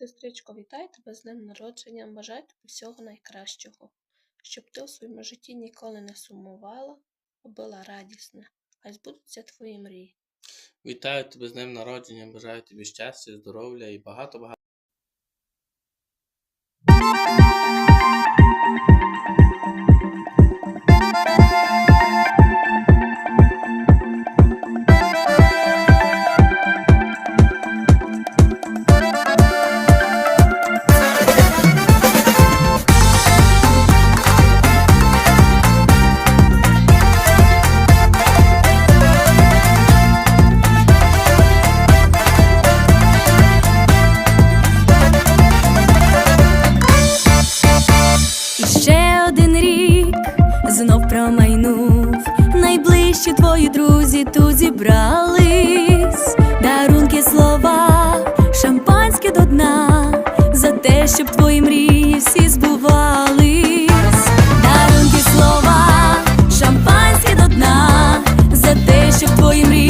Сестричко, вітаю тебе з днем народження, бажаю тобі всього найкращого, щоб ти у своєму житті ніколи не сумувала, а була радісна, а збудуться твої мрії. Вітаю тебе з днем народження, бажаю тобі щастя, здоров'я і багато-багато. Знов промайнув. Найближчі твої друзі тут зібрались. Дарунки слова, шампанське до дна, за те, щоб твої мрії всі збувались. Дарунки слова, шампанське до дна, за те, щоб твої мрії